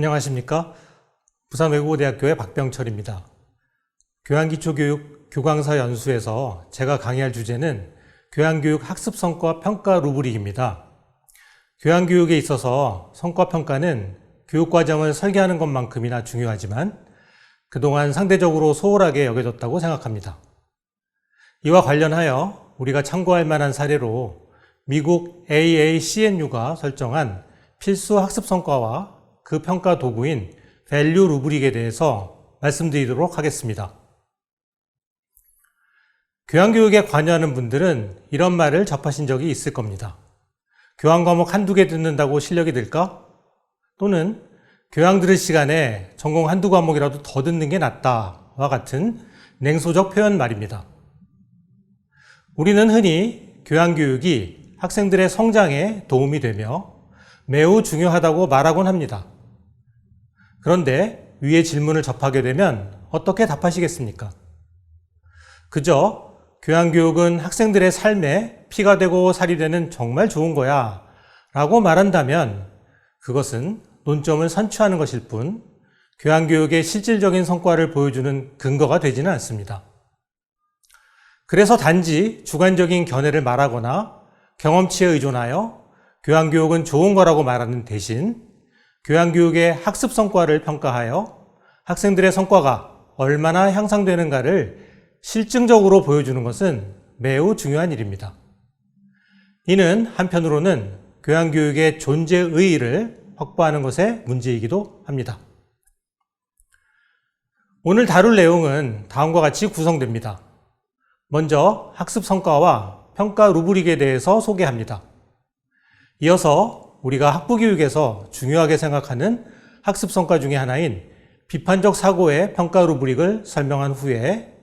안녕하십니까? 부산외국어대학교의 박병철입니다. 교양기초교육 교강사 연수에서 제가 강의할 주제는 교양교육 학습성과 평가 루브릭입니다. 교양교육에 있어서 성과평가는 교육과정을 설계하는 것만큼이나 중요하지만 그동안 상대적으로 소홀하게 여겨졌다고 생각합니다. 이와 관련하여 우리가 참고할 만한 사례로 미국 AACNU가 설정한 필수 학습 성과와 그 평가 도구인 밸류 루브릭에 대해서 말씀드리도록 하겠습니다. 교양교육에 관여하는 분들은 이런 말을 접하신 적이 있을 겁니다. 교양 과목 한두 개 듣는다고 실력이 늘까? 또는 교양 들을 시간에 전공 한두 과목이라도 더 듣는 게 낫다와 같은 냉소적 표현 말입니다. 우리는 흔히 교양교육이 학생들의 성장에 도움이 되며 매우 중요하다고 말하곤 합니다. 그런데 위의 질문을 접하게 되면 어떻게 답하시겠습니까? 그저 교양교육은 학생들의 삶에 피가 되고 살이 되는 정말 좋은 거야 라고 말한다면 그것은 논점을 선취하는 것일 뿐 교양교육의 실질적인 성과를 보여주는 근거가 되지는 않습니다. 그래서 단지 주관적인 견해를 말하거나 경험치에 의존하여 교양교육은 좋은 거라고 말하는 대신 교양교육의 학습 성과를 평가하여 학생들의 성과가 얼마나 향상되는가를 실증적으로 보여주는 것은 매우 중요한 일입니다. 이는 한편으로는 교양교육의 존재 의의를 확보하는 것의 문제이기도 합니다. 오늘 다룰 내용은 다음과 같이 구성됩니다. 먼저 학습 성과와 평가 루브릭에 대해서 소개합니다. 이어서 우리가 학부 교육에서 중요하게 생각하는 학습 성과 중의 하나인 비판적 사고의 평가 루브릭을 설명한 후에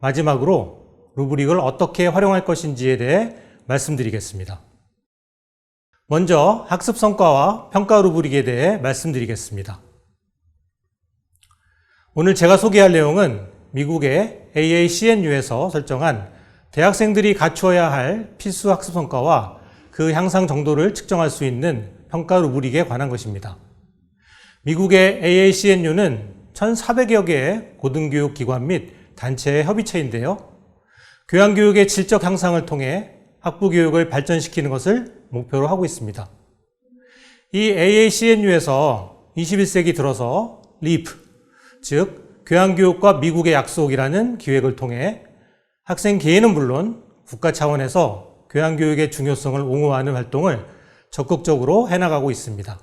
마지막으로 루브릭을 어떻게 활용할 것인지에 대해 말씀드리겠습니다. 먼저 학습 성과와 평가 루브릭에 대해 말씀드리겠습니다. 오늘 제가 소개할 내용은 미국의 AACNU에서 설정한 대학생들이 갖추어야 할 필수 학습 성과와 그 향상 정도를 측정할 수 있는 평가 루브릭에 관한 것입니다. 미국의 AACNU는 1,400여 개의 고등교육 기관 및 단체의 협의체인데요. 교양교육의 질적 향상을 통해 학부 교육을 발전시키는 것을 목표로 하고 있습니다. 이 AACNU에서 21세기 들어서 LEAP, 즉 교양교육과 미국의 약속이라는 기획을 통해 학생 개인은 물론 국가 차원에서 교양교육의 중요성을 옹호하는 활동을 적극적으로 해나가고 있습니다.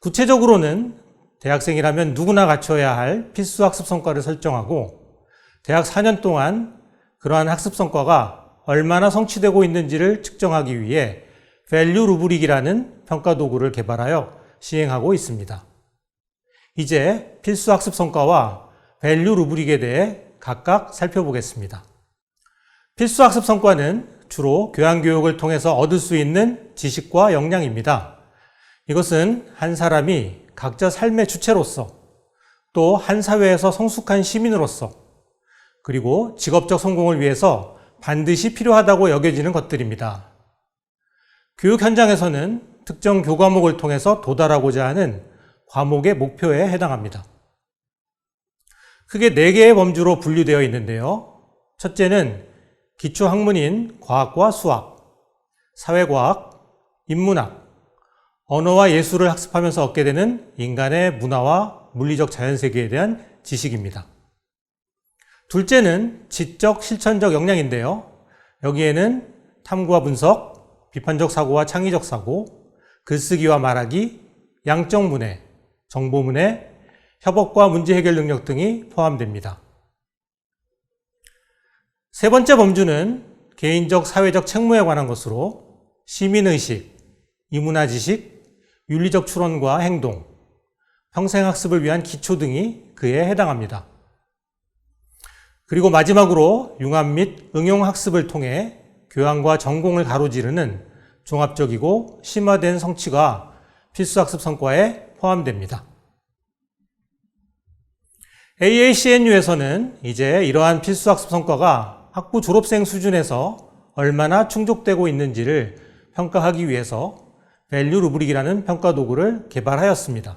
구체적으로는 대학생이라면 누구나 갖춰야 할 필수 학습 성과를 설정하고 대학 4년 동안 그러한 학습 성과가 얼마나 성취되고 있는지를 측정하기 위해 밸류 루브릭이라는 평가 도구를 개발하여 시행하고 있습니다. 이제 필수 학습 성과와 밸류 루브릭에 대해 각각 살펴보겠습니다. 필수 학습 성과는 주로 교양교육을 통해서 얻을 수 있는 지식과 역량입니다. 이것은 한 사람이 각자 삶의 주체로서 또 한 사회에서 성숙한 시민으로서 그리고 직업적 성공을 위해서 반드시 필요하다고 여겨지는 것들입니다. 교육 현장에서는 특정 교과목을 통해서 도달하고자 하는 과목의 목표에 해당합니다. 크게 4개의 범주로 분류되어 있는데요. 첫째는 기초 학문인 과학과 수학, 사회과학, 인문학, 언어와 예술을 학습하면서 얻게 되는 인간의 문화와 물리적 자연 세계에 대한 지식입니다. 둘째는 지적 실천적 역량인데요. 여기에는 탐구와 분석, 비판적 사고와 창의적 사고, 글쓰기와 말하기, 양적 문해, 정보 문해, 협업과 문제 해결 능력 등이 포함됩니다. 세 번째 범주는 개인적 사회적 책무에 관한 것으로 시민의식, 이문화 지식, 윤리적 추론과 행동, 평생학습을 위한 기초 등이 그에 해당합니다. 그리고 마지막으로 융합 및 응용 학습을 통해 교양과 전공을 가로지르는 종합적이고 심화된 성취가 필수 학습 성과에 포함됩니다. AACNU에서는 이제 이러한 필수 학습 성과가 학부 졸업생 수준에서 얼마나 충족되고 있는지를 평가하기 위해서 밸류 루브릭이라는 평가 도구를 개발하였습니다.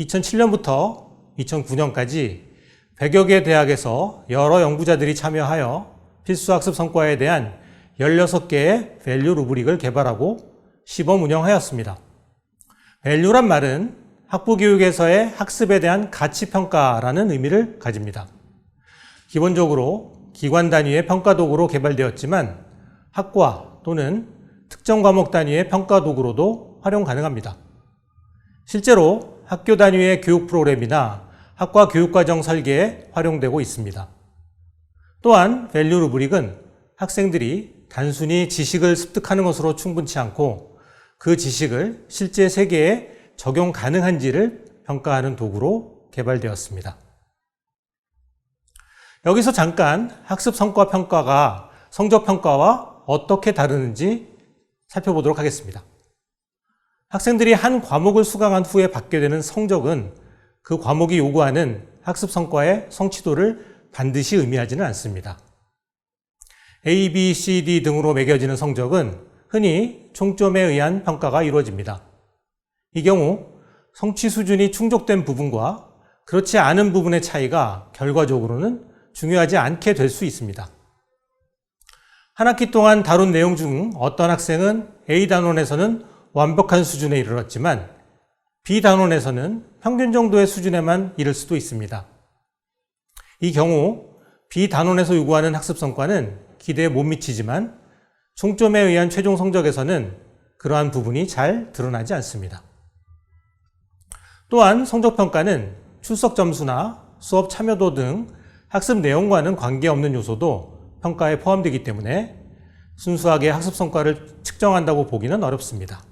2007년부터 2009년까지 100여 개 대학에서 여러 연구자들이 참여하여 필수학습 성과에 대한 16개의 밸류 루브릭을 개발하고 시범 운영하였습니다. 밸류란 말은 학부 교육에서의 학습에 대한 가치 평가라는 의미를 가집니다. 기본적으로 기관 단위의 평가 도구로 개발되었지만 학과 또는 특정 과목 단위의 평가 도구로도 활용 가능합니다. 실제로 학교 단위의 교육 프로그램이나 학과 교육과정 설계에 활용되고 있습니다. 또한 밸류 루브릭은 학생들이 단순히 지식을 습득하는 것으로 충분치 않고 그 지식을 실제 세계에 적용 가능한지를 평가하는 도구로 개발되었습니다. 여기서 잠깐 학습 성과 평가가 성적 평가와 어떻게 다르는지 살펴보도록 하겠습니다. 학생들이 한 과목을 수강한 후에 받게 되는 성적은 그 과목이 요구하는 학습 성과의 성취도를 반드시 의미하지는 않습니다. A, B, C, D 등으로 매겨지는 성적은 흔히 총점에 의한 평가가 이루어집니다. 이 경우 성취 수준이 충족된 부분과 그렇지 않은 부분의 차이가 결과적으로는 중요하지 않게 될 수 있습니다. 한 학기 동안 다룬 내용 중 어떤 학생은 A 단원에서는 완벽한 수준에 이르렀지만 B 단원에서는 평균 정도의 수준에만 이를 수도 있습니다. 이 경우 B 단원에서 요구하는 학습 성과는 기대에 못 미치지만 총점에 의한 최종 성적에서는 그러한 부분이 잘 드러나지 않습니다. 또한 성적평가는 출석 점수나 수업 참여도 등 학습 내용과는 관계없는 요소도 평가에 포함되기 때문에 순수하게 학습 성과를 측정한다고 보기는 어렵습니다.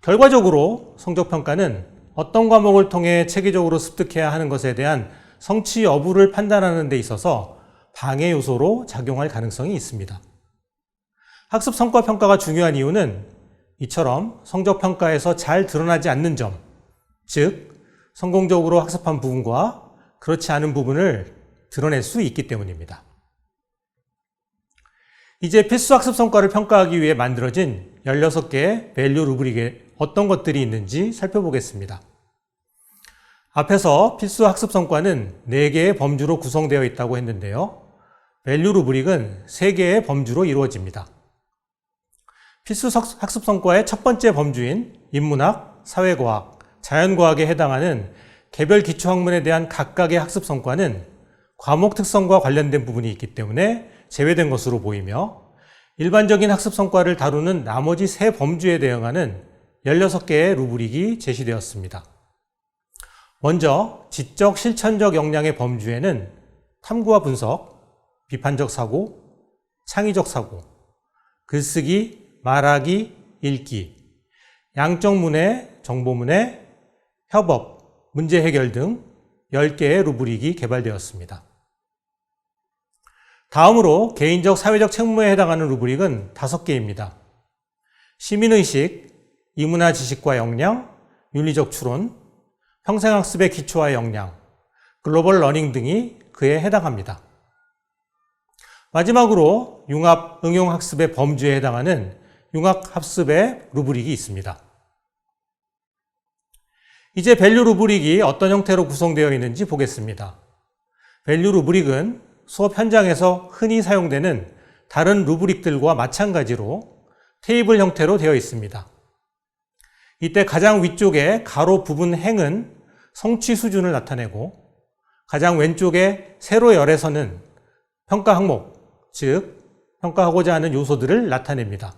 결과적으로 성적평가는 어떤 과목을 통해 체계적으로 습득해야 하는 것에 대한 성취 여부를 판단하는 데 있어서 방해 요소로 작용할 가능성이 있습니다. 학습 성과 평가가 중요한 이유는 이처럼 성적 평가에서 잘 드러나지 않는 점, 즉 성공적으로 학습한 부분과 그렇지 않은 부분을 드러낼 수 있기 때문입니다. 이제 필수 학습 성과를 평가하기 위해 만들어진 16개의 밸류 루브릭에 어떤 것들이 있는지 살펴보겠습니다. 앞에서 필수 학습 성과는 4개의 범주로 구성되어 있다고 했는데요. 밸류 루브릭은 3개의 범주로 이루어집니다. 필수 학습 성과의 첫 번째 범주인 인문학, 사회과학, 자연과학에 해당하는 개별 기초학문에 대한 각각의 학습 성과는 과목 특성과 관련된 부분이 있기 때문에 제외된 것으로 보이며 일반적인 학습 성과를 다루는 나머지 세 범주에 대응하는 16개의 루브릭이 제시되었습니다. 먼저 지적 실천적 역량의 범주에는 탐구와 분석, 비판적 사고, 창의적 사고, 글쓰기, 말하기, 읽기, 양적 문해, 정보 문해, 협업, 문제 해결 등 10개의 루브릭이 개발되었습니다. 다음으로 개인적 사회적 책무에 해당하는 루브릭은 5개입니다. 시민의식, 이문화 지식과 역량, 윤리적 추론, 평생학습의 기초와 역량, 글로벌 러닝 등이 그에 해당합니다. 마지막으로 융합 응용학습의 범주에 해당하는 융합학습의 루브릭이 있습니다. 이제 밸류 루브릭이 어떤 형태로 구성되어 있는지 보겠습니다. 밸류 루브릭은 수업 현장에서 흔히 사용되는 다른 루브릭들과 마찬가지로 테이블 형태로 되어 있습니다. 이때 가장 위쪽에 가로 부분 행은 성취 수준을 나타내고 가장 왼쪽에 세로 열에서는 평가 항목, 즉 평가하고자 하는 요소들을 나타냅니다.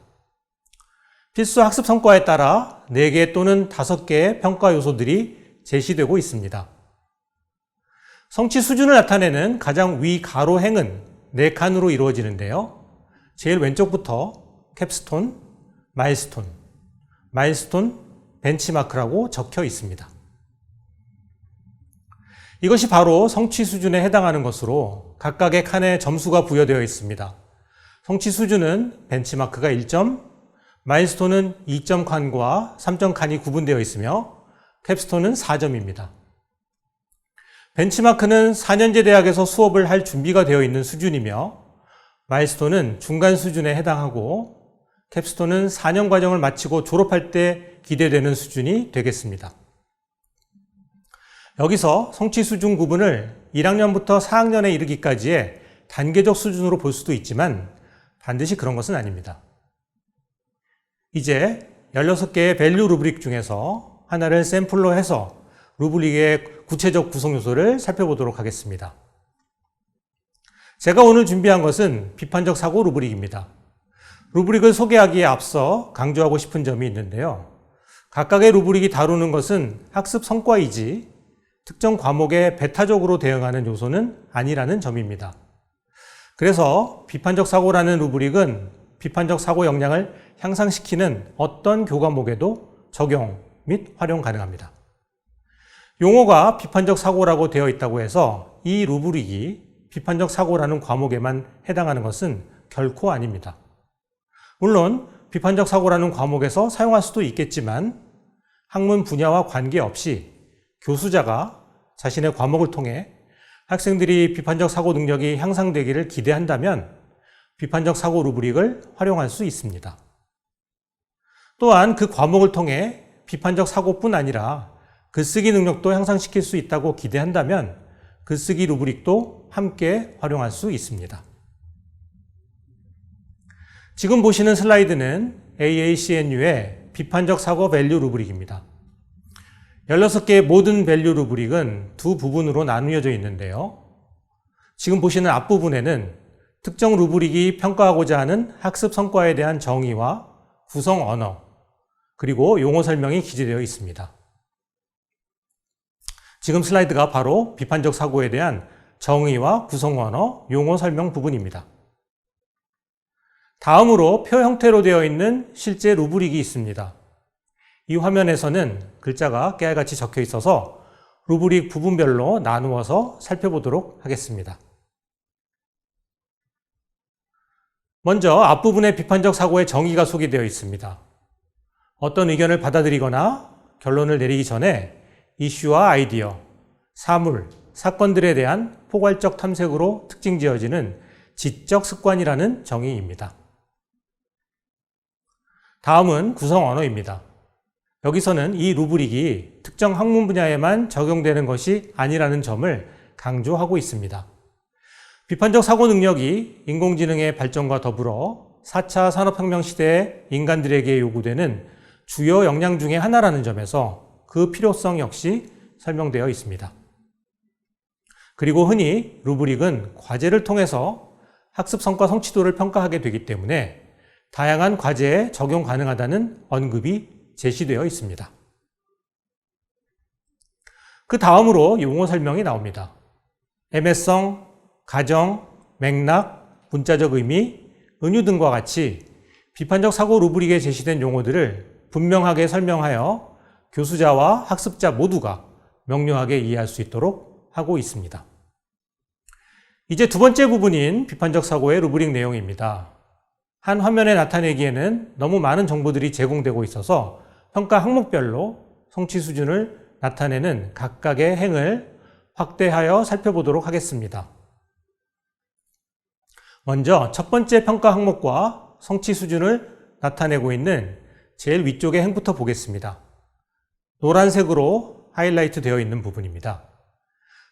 필수 학습 성과에 따라 4개 또는 5개의 평가 요소들이 제시되고 있습니다. 성취 수준을 나타내는 가장 위 가로 행은 4칸으로 이루어지는데요. 제일 왼쪽부터 캡스톤, 마일스톤, 마일스톤, 벤치마크라고 적혀 있습니다. 이것이 바로 성취 수준에 해당하는 것으로 각각의 칸에 점수가 부여되어 있습니다. 성취 수준은 벤치마크가 1점, 마일스톤은 2점 칸과 3점 칸이 구분되어 있으며 캡스톤은 4점입니다. 벤치마크는 4년제 대학에서 수업을 할 준비가 되어 있는 수준이며 마일스톤은 중간 수준에 해당하고 캡스톤은 4년 과정을 마치고 졸업할 때 기대되는 수준이 되겠습니다. 여기서 성취 수준 구분을 1학년부터 4학년에 이르기까지의 단계적 수준으로 볼 수도 있지만 반드시 그런 것은 아닙니다. 이제 16개의 밸류 루브릭 중에서 하나를 샘플로 해서 루브릭의 구체적 구성 요소를 살펴보도록 하겠습니다. 제가 오늘 준비한 것은 비판적 사고 루브릭입니다. 루브릭을 소개하기에 앞서 강조하고 싶은 점이 있는데요. 각각의 루브릭이 다루는 것은 학습 성과이지 특정 과목에 배타적으로 대응하는 요소는 아니라는 점입니다. 그래서 비판적 사고라는 루브릭은 비판적 사고 역량을 향상시키는 어떤 교과목에도 적용 및 활용 가능합니다. 용어가 비판적 사고라고 되어 있다고 해서 이 루브릭이 비판적 사고라는 과목에만 해당하는 것은 결코 아닙니다. 물론 비판적 사고라는 과목에서 사용할 수도 있겠지만 학문 분야와 관계없이 교수자가 자신의 과목을 통해 학생들이 비판적 사고 능력이 향상되기를 기대한다면 비판적 사고 루브릭을 활용할 수 있습니다. 또한 그 과목을 통해 비판적 사고뿐 아니라 글쓰기 능력도 향상시킬 수 있다고 기대한다면 글쓰기 루브릭도 함께 활용할 수 있습니다. 지금 보시는 슬라이드는 AACNU의 비판적 사고 밸류 루브릭입니다. 16개의 모든 밸류 루브릭은 두 부분으로 나누어져 있는데요. 지금 보시는 앞부분에는 특정 루브릭이 평가하고자 하는 학습 성과에 대한 정의와 구성 언어, 그리고 용어 설명이 기재되어 있습니다. 지금 슬라이드가 바로 비판적 사고에 대한 정의와 구성 언어, 용어 설명 부분입니다. 다음으로 표 형태로 되어 있는 실제 루브릭이 있습니다. 이 화면에서는 글자가 깨알같이 적혀 있어서 루브릭 부분별로 나누어서 살펴보도록 하겠습니다. 먼저 앞부분에 비판적 사고의 정의가 소개되어 있습니다. 어떤 의견을 받아들이거나 결론을 내리기 전에 이슈와 아이디어, 사물, 사건들에 대한 포괄적 탐색으로 특징 지어지는 지적 습관이라는 정의입니다. 다음은 구성 언어입니다. 여기서는 이 루브릭이 특정 학문 분야에만 적용되는 것이 아니라는 점을 강조하고 있습니다. 비판적 사고 능력이 인공지능의 발전과 더불어 4차 산업혁명 시대에 인간들에게 요구되는 주요 역량 중의 하나라는 점에서 그 필요성 역시 설명되어 있습니다. 그리고 흔히 루브릭은 과제를 통해서 학습 성과 성취도를 평가하게 되기 때문에 다양한 과제에 적용 가능하다는 언급이 제시되어 있습니다. 그 다음으로 용어 설명이 나옵니다. 애매성, 가정, 맥락, 문자적 의미, 은유 등과 같이 비판적 사고 루브릭에 제시된 용어들을 분명하게 설명하여 교수자와 학습자 모두가 명료하게 이해할 수 있도록 하고 있습니다. 이제 두 번째 부분인 비판적 사고의 루브릭 내용입니다. 한 화면에 나타내기에는 너무 많은 정보들이 제공되고 있어서 평가 항목별로 성취 수준을 나타내는 각각의 행을 확대하여 살펴보도록 하겠습니다. 먼저 첫 번째 평가 항목과 성취 수준을 나타내고 있는 제일 위쪽의 행부터 보겠습니다. 노란색으로 하이라이트 되어 있는 부분입니다.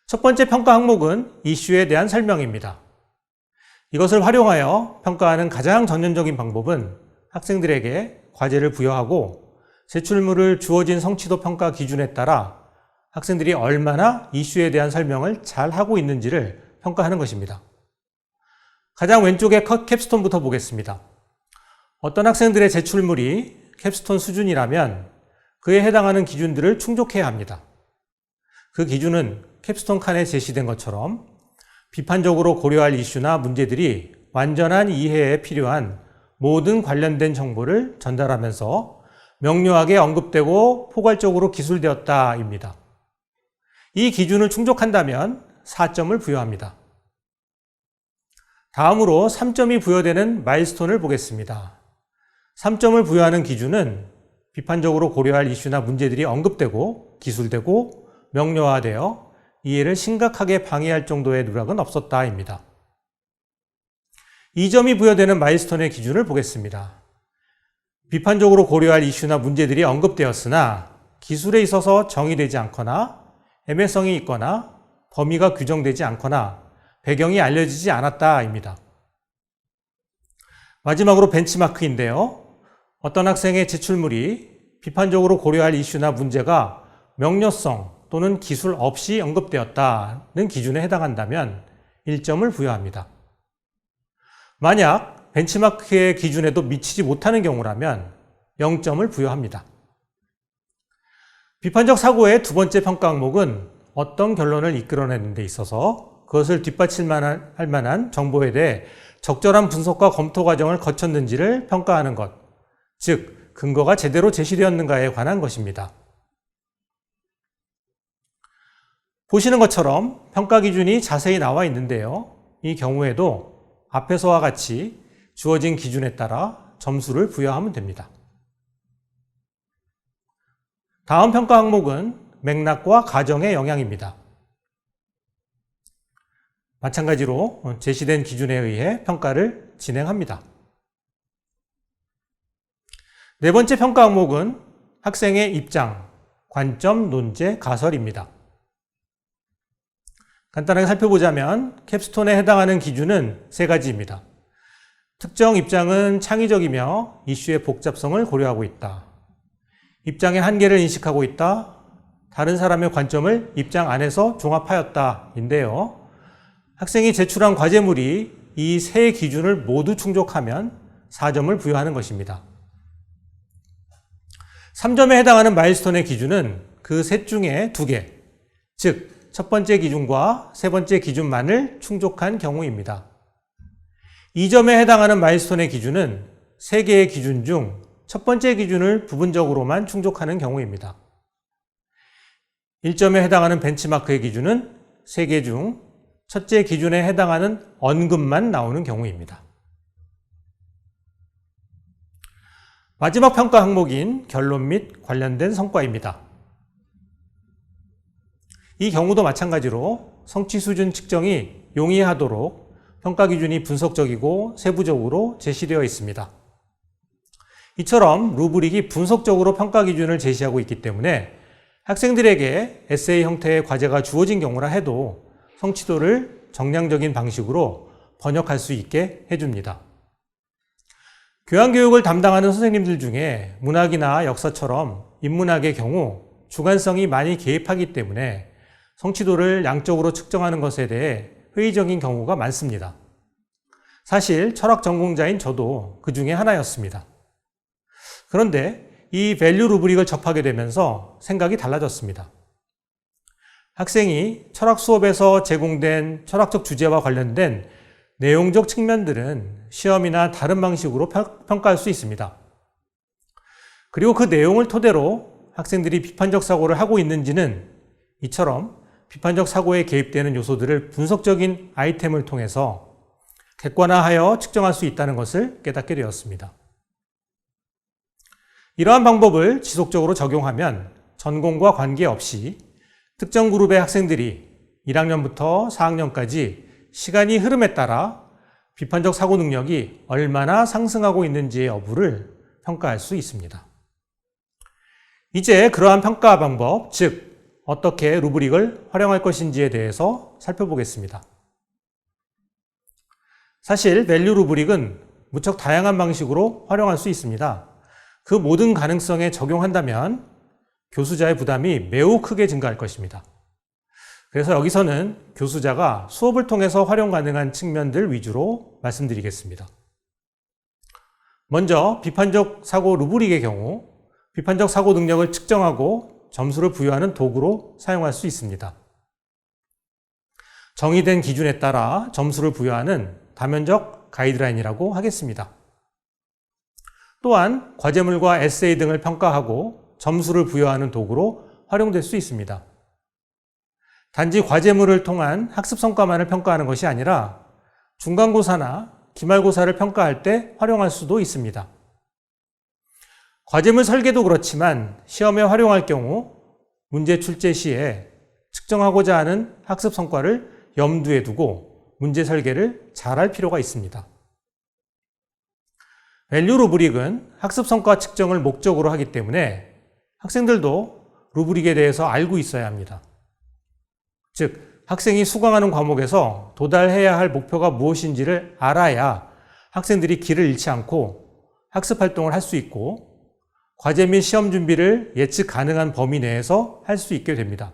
첫 번째 평가 항목은 이슈에 대한 설명입니다. 이것을 활용하여 평가하는 가장 전형적인 방법은 학생들에게 과제를 부여하고 제출물을 주어진 성취도 평가 기준에 따라 학생들이 얼마나 이슈에 대한 설명을 잘 하고 있는지를 평가하는 것입니다. 가장 왼쪽의 컷 캡스톤부터 보겠습니다. 어떤 학생들의 제출물이 캡스톤 수준이라면 그에 해당하는 기준들을 충족해야 합니다. 그 기준은 캡스톤 칸에 제시된 것처럼 비판적으로 고려할 이슈나 문제들이 완전한 이해에 필요한 모든 관련된 정보를 전달하면서 명료하게 언급되고 포괄적으로 기술되었다입니다. 이 기준을 충족한다면 4점을 부여합니다. 다음으로 3점이 부여되는 마일스톤을 보겠습니다. 3점을 부여하는 기준은 비판적으로 고려할 이슈나 문제들이 언급되고 기술되고 명료화되어 이해를 심각하게 방해할 정도의 누락은 없었다입니다. 2점이 부여되는 마일스톤의 기준을 보겠습니다. 비판적으로 고려할 이슈나 문제들이 언급되었으나 기술에 있어서 정의되지 않거나 애매성이 있거나 범위가 규정되지 않거나 배경이 알려지지 않았다입니다. 마지막으로 벤치마크인데요. 어떤 학생의 제출물이 비판적으로 고려할 이슈나 문제가 명료성 또는 기술 없이 언급되었다는 기준에 해당한다면 1점을 부여합니다. 만약 벤치마크의 기준에도 미치지 못하는 경우라면 0점을 부여합니다. 비판적 사고의 두 번째 평가 항목은 어떤 결론을 이끌어내는 데 있어서 그것을 뒷받칠 만한, 할 만한 정보에 대해 적절한 분석과 검토 과정을 거쳤는지를 평가하는 것, 즉, 근거가 제대로 제시되었는가에 관한 것입니다. 보시는 것처럼 평가 기준이 자세히 나와 있는데요. 이 경우에도 앞에서와 같이 주어진 기준에 따라 점수를 부여하면 됩니다. 다음 평가 항목은 맥락과 가정의 영향입니다. 마찬가지로 제시된 기준에 의해 평가를 진행합니다. 네 번째 평가 항목은 학생의 입장, 관점, 논제, 가설입니다. 간단하게 살펴보자면 캡스톤에 해당하는 기준은 세 가지입니다. 특정 입장은 창의적이며 이슈의 복잡성을 고려하고 있다. 입장의 한계를 인식하고 있다. 다른 사람의 관점을 입장 안에서 종합하였다. 인데요. 학생이 제출한 과제물이 이 세 기준을 모두 충족하면 4점을 부여하는 것입니다. 3점에 해당하는 마일스톤의 기준은 그 셋 중에 두 개, 즉, 첫 번째 기준과 세 번째 기준만을 충족한 경우입니다. 2점에 해당하는 마일스톤의 기준은 세 개의 기준 중 첫 번째 기준을 부분적으로만 충족하는 경우입니다. 1점에 해당하는 벤치마크의 기준은 세 개 중 첫째 기준에 해당하는 언급만 나오는 경우입니다. 마지막 평가 항목인 결론 및 관련된 성과입니다. 이 경우도 마찬가지로 성취 수준 측정이 용이하도록 평가 기준이 분석적이고 세부적으로 제시되어 있습니다. 이처럼 루브릭이 분석적으로 평가 기준을 제시하고 있기 때문에 학생들에게 에세이 형태의 과제가 주어진 경우라 해도 성취도를 정량적인 방식으로 번역할 수 있게 해줍니다. 교양교육을 담당하는 선생님들 중에 문학이나 역사처럼 인문학의 경우 주관성이 많이 개입하기 때문에 성취도를 양적으로 측정하는 것에 대해 회의적인 경우가 많습니다. 사실 철학 전공자인 저도 그 중에 하나였습니다. 그런데 이 밸류 루브릭을 접하게 되면서 생각이 달라졌습니다. 학생이 철학 수업에서 제공된 철학적 주제와 관련된 내용적 측면들은 시험이나 다른 방식으로 평가할 수 있습니다. 그리고 그 내용을 토대로 학생들이 비판적 사고를 하고 있는지는 이처럼 비판적 사고에 개입되는 요소들을 분석적인 아이템을 통해서 객관화하여 측정할 수 있다는 것을 깨닫게 되었습니다. 이러한 방법을 지속적으로 적용하면 전공과 관계없이 특정 그룹의 학생들이 1학년부터 4학년까지 시간이 흐름에 따라 비판적 사고 능력이 얼마나 상승하고 있는지의 여부를 평가할 수 있습니다. 이제 그러한 평가 방법, 즉 어떻게 루브릭을 활용할 것인지에 대해서 살펴보겠습니다. 사실 밸류 루브릭은 무척 다양한 방식으로 활용할 수 있습니다. 그 모든 가능성에 적용한다면 교수자의 부담이 매우 크게 증가할 것입니다. 그래서 여기서는 교수자가 수업을 통해서 활용 가능한 측면들 위주로 말씀드리겠습니다. 먼저 비판적 사고 루브릭의 경우 비판적 사고 능력을 측정하고 점수를 부여하는 도구로 사용할 수 있습니다. 정의된 기준에 따라 점수를 부여하는 다면적 가이드라인이라고 하겠습니다. 또한 과제물과 에세이 등을 평가하고 점수를 부여하는 도구로 활용될 수 있습니다. 단지 과제물을 통한 학습 성과만을 평가하는 것이 아니라 중간고사나 기말고사를 평가할 때 활용할 수도 있습니다. 과제물 설계도 그렇지만 시험에 활용할 경우 문제 출제 시에 측정하고자 하는 학습 성과를 염두에 두고 문제 설계를 잘 할 필요가 있습니다. 밸류 루브릭은 학습 성과 측정을 목적으로 하기 때문에 학생들도 루브릭에 대해서 알고 있어야 합니다. 즉, 학생이 수강하는 과목에서 도달해야 할 목표가 무엇인지를 알아야 학생들이 길을 잃지 않고 학습 활동을 할 수 있고 과제 및 시험 준비를 예측 가능한 범위 내에서 할 수 있게 됩니다.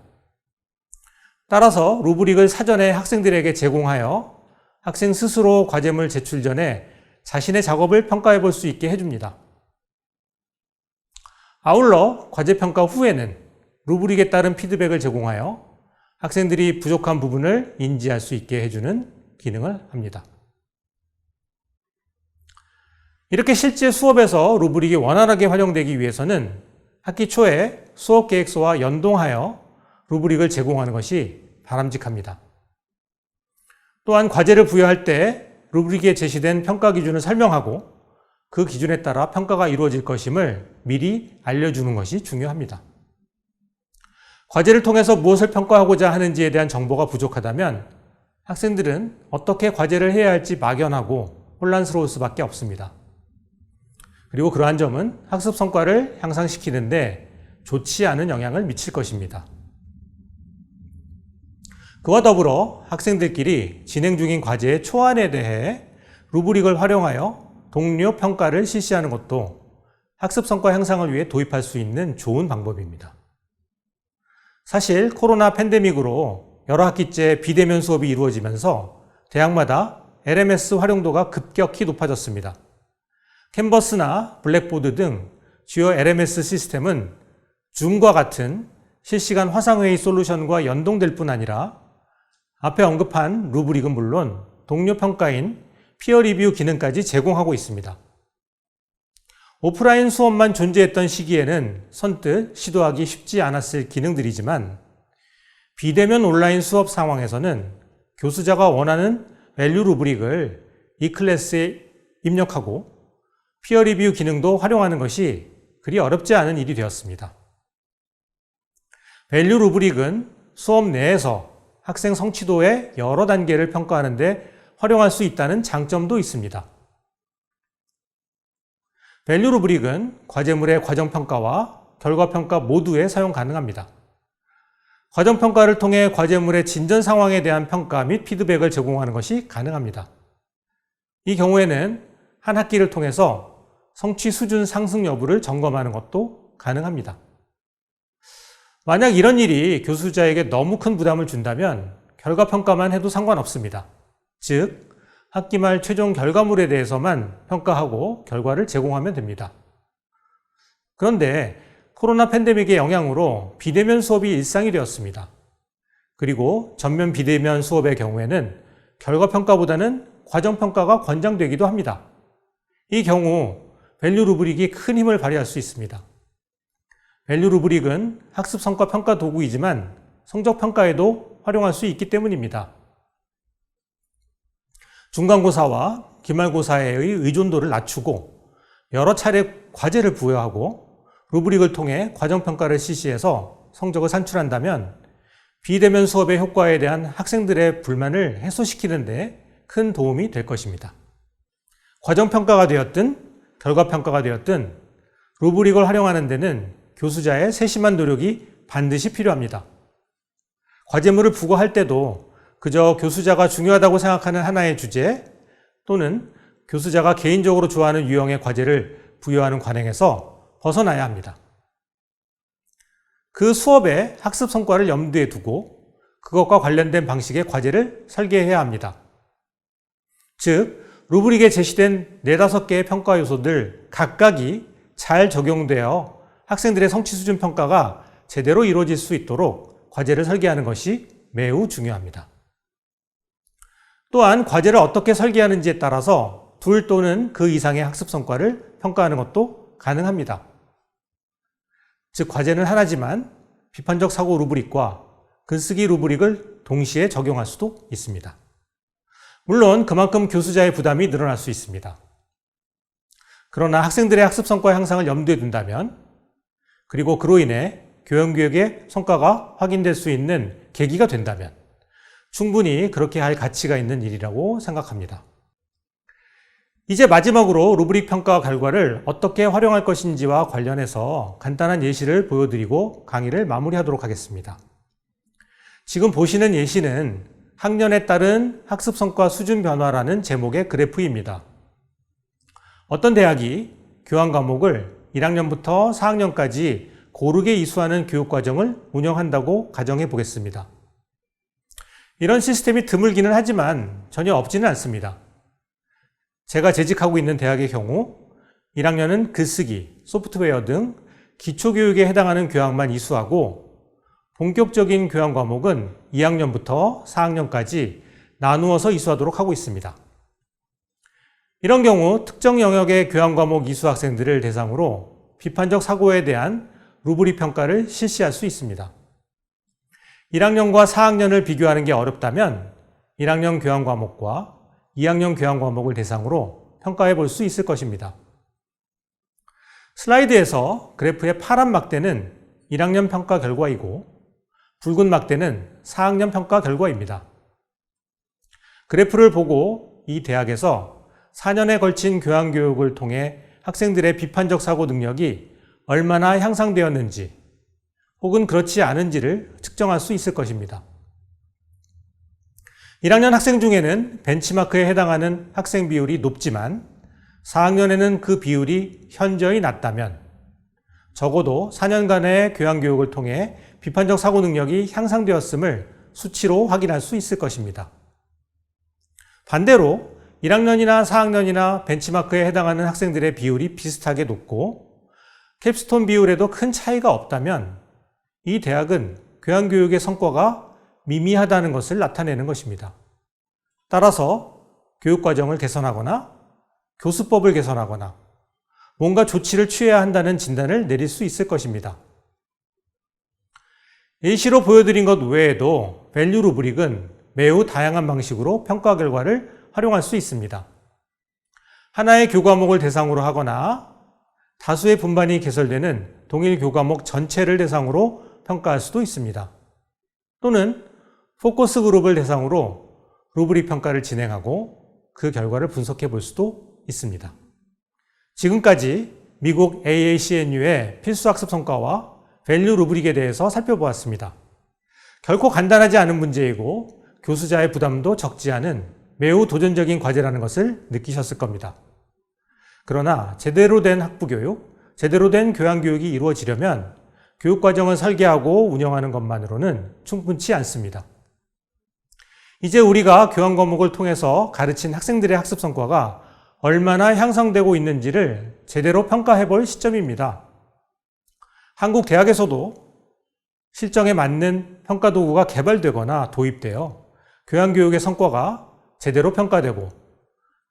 따라서 루브릭을 사전에 학생들에게 제공하여 학생 스스로 과제물 제출 전에 자신의 작업을 평가해 볼 수 있게 해줍니다. 아울러 과제 평가 후에는 루브릭에 따른 피드백을 제공하여 학생들이 부족한 부분을 인지할 수 있게 해주는 기능을 합니다. 이렇게 실제 수업에서 루브릭이 원활하게 활용되기 위해서는 학기 초에 수업 계획서와 연동하여 루브릭을 제공하는 것이 바람직합니다. 또한 과제를 부여할 때 루브릭에 제시된 평가 기준을 설명하고 그 기준에 따라 평가가 이루어질 것임을 미리 알려주는 것이 중요합니다. 과제를 통해서 무엇을 평가하고자 하는지에 대한 정보가 부족하다면 학생들은 어떻게 과제를 해야 할지 막연하고 혼란스러울 수밖에 없습니다. 그리고 그러한 점은 학습 성과를 향상시키는데 좋지 않은 영향을 미칠 것입니다. 그와 더불어 학생들끼리 진행 중인 과제의 초안에 대해 루브릭을 활용하여 동료 평가를 실시하는 것도 학습 성과 향상을 위해 도입할 수 있는 좋은 방법입니다. 사실 코로나 팬데믹으로 여러 학기째 비대면 수업이 이루어지면서 대학마다 LMS 활용도가 급격히 높아졌습니다. 캔버스나 블랙보드 등 주요 LMS 시스템은 줌과 같은 실시간 화상회의 솔루션과 연동될 뿐 아니라 앞에 언급한 루브릭은 물론 동료 평가인 피어 리뷰 기능까지 제공하고 있습니다. 오프라인 수업만 존재했던 시기에는 선뜻 시도하기 쉽지 않았을 기능들이지만 비대면 온라인 수업 상황에서는 교수자가 원하는 밸류 루브릭을 이 클래스에 입력하고 피어 리뷰 기능도 활용하는 것이 그리 어렵지 않은 일이 되었습니다. 밸류 루브릭은 수업 내에서 학생 성취도의 여러 단계를 평가하는데 활용할 수 있다는 장점도 있습니다. 밸류 루브릭은 과제물의 과정평가와 결과평가 모두에 사용 가능합니다. 과정평가를 통해 과제물의 진전 상황에 대한 평가 및 피드백을 제공하는 것이 가능합니다. 이 경우에는 한 학기를 통해서 성취 수준 상승 여부를 점검하는 것도 가능합니다. 만약 이런 일이 교수자에게 너무 큰 부담을 준다면 결과평가만 해도 상관없습니다. 즉, 학기 말 최종 결과물에 대해서만 평가하고 결과를 제공하면 됩니다. 그런데 코로나 팬데믹의 영향으로 비대면 수업이 일상이 되었습니다. 그리고 전면 비대면 수업의 경우에는 결과 평가보다는 과정 평가가 권장되기도 합니다. 이 경우 밸류 루브릭이 큰 힘을 발휘할 수 있습니다. 밸류 루브릭은 학습 성과 평가 도구이지만 성적 평가에도 활용할 수 있기 때문입니다. 중간고사와 기말고사의 의존도를 낮추고 여러 차례 과제를 부여하고 루브릭을 통해 과정평가를 실시해서 성적을 산출한다면 비대면 수업의 효과에 대한 학생들의 불만을 해소시키는 데 큰 도움이 될 것입니다. 과정평가가 되었든 결과평가가 되었든 루브릭을 활용하는 데는 교수자의 세심한 노력이 반드시 필요합니다. 과제물을 부과할 때도 그저 교수자가 중요하다고 생각하는 하나의 주제 또는 교수자가 개인적으로 좋아하는 유형의 과제를 부여하는 관행에서 벗어나야 합니다. 그 수업의 학습 성과를 염두에 두고 그것과 관련된 방식의 과제를 설계해야 합니다. 즉, 루브릭에 제시된 네다섯 개의 평가 요소들 각각이 잘 적용되어 학생들의 성취 수준 평가가 제대로 이루어질 수 있도록 과제를 설계하는 것이 매우 중요합니다. 또한 과제를 어떻게 설계하는지에 따라서 둘 또는 그 이상의 학습 성과를 평가하는 것도 가능합니다. 즉, 과제는 하나지만 비판적 사고 루브릭과 글쓰기 루브릭을 동시에 적용할 수도 있습니다. 물론 그만큼 교수자의 부담이 늘어날 수 있습니다. 그러나 학생들의 학습 성과 향상을 염두에 둔다면 그리고 그로 인해 교양 교육의 성과가 확인될 수 있는 계기가 된다면 충분히 그렇게 할 가치가 있는 일이라고 생각합니다. 이제 마지막으로 루브릭 평가 결과를 어떻게 활용할 것인지와 관련해서 간단한 예시를 보여드리고 강의를 마무리하도록 하겠습니다. 지금 보시는 예시는 학년에 따른 학습 성과 수준 변화라는 제목의 그래프입니다. 어떤 대학이 교환 과목을 1학년부터 4학년까지 고르게 이수하는 교육 과정을 운영한다고 가정해 보겠습니다. 이런 시스템이 드물기는 하지만 전혀 없지는 않습니다. 제가 재직하고 있는 대학의 경우 1학년은 글쓰기, 소프트웨어 등 기초교육에 해당하는 교양만 이수하고 본격적인 교양 과목은 2학년부터 4학년까지 나누어서 이수하도록 하고 있습니다. 이런 경우 특정 영역의 교양 과목 이수 학생들을 대상으로 비판적 사고에 대한 루브리 평가를 실시할 수 있습니다. 1학년과 4학년을 비교하는 게 어렵다면 1학년 교양 과목과 2학년 교양 과목을 대상으로 평가해 볼 수 있을 것입니다. 슬라이드에서 그래프의 파란 막대는 1학년 평가 결과이고 붉은 막대는 4학년 평가 결과입니다. 그래프를 보고 이 대학에서 4년에 걸친 교양 교육을 통해 학생들의 비판적 사고 능력이 얼마나 향상되었는지 혹은 그렇지 않은지를 측정할 수 있을 것입니다. 1학년 학생 중에는 벤치마크에 해당하는 학생 비율이 높지만 4학년에는 그 비율이 현저히 낮다면 적어도 4년간의 교양 교육을 통해 비판적 사고 능력이 향상되었음을 수치로 확인할 수 있을 것입니다. 반대로 1학년이나 4학년이나 벤치마크에 해당하는 학생들의 비율이 비슷하게 높고 캡스톤 비율에도 큰 차이가 없다면 이 대학은 교양교육의 성과가 미미하다는 것을 나타내는 것입니다. 따라서 교육과정을 개선하거나 교수법을 개선하거나 뭔가 조치를 취해야 한다는 진단을 내릴 수 있을 것입니다. 예시로 보여드린 것 외에도 밸류 루브릭은 매우 다양한 방식으로 평가 결과를 활용할 수 있습니다. 하나의 교과목을 대상으로 하거나 다수의 분반이 개설되는 동일 교과목 전체를 대상으로 평가할 수도 있습니다. 또는 포커스 그룹을 대상으로 루브릭 평가를 진행하고 그 결과를 분석해 볼 수도 있습니다. 지금까지 미국 AACNU의 필수 학습 성과와 밸류 루브릭에 대해서 살펴보았습니다. 결코 간단하지 않은 문제이고 교수자의 부담도 적지 않은 매우 도전적인 과제라는 것을 느끼셨을 겁니다. 그러나 제대로 된 학부 교육, 제대로 된 교양 교육이 이루어지려면 교육 과정을 설계하고 운영하는 것만으로는 충분치 않습니다. 이제 우리가 교양 과목을 통해서 가르친 학생들의 학습 성과가 얼마나 향상되고 있는지를 제대로 평가해 볼 시점입니다. 한국 대학에서도 실정에 맞는 평가 도구가 개발되거나 도입되어 교양 교육의 성과가 제대로 평가되고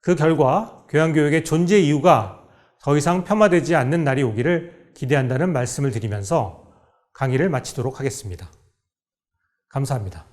그 결과 교양 교육의 존재 이유가 더 이상 폄하되지 않는 날이 오기를 기대한다는 말씀을 드리면서 강의를 마치도록 하겠습니다. 감사합니다.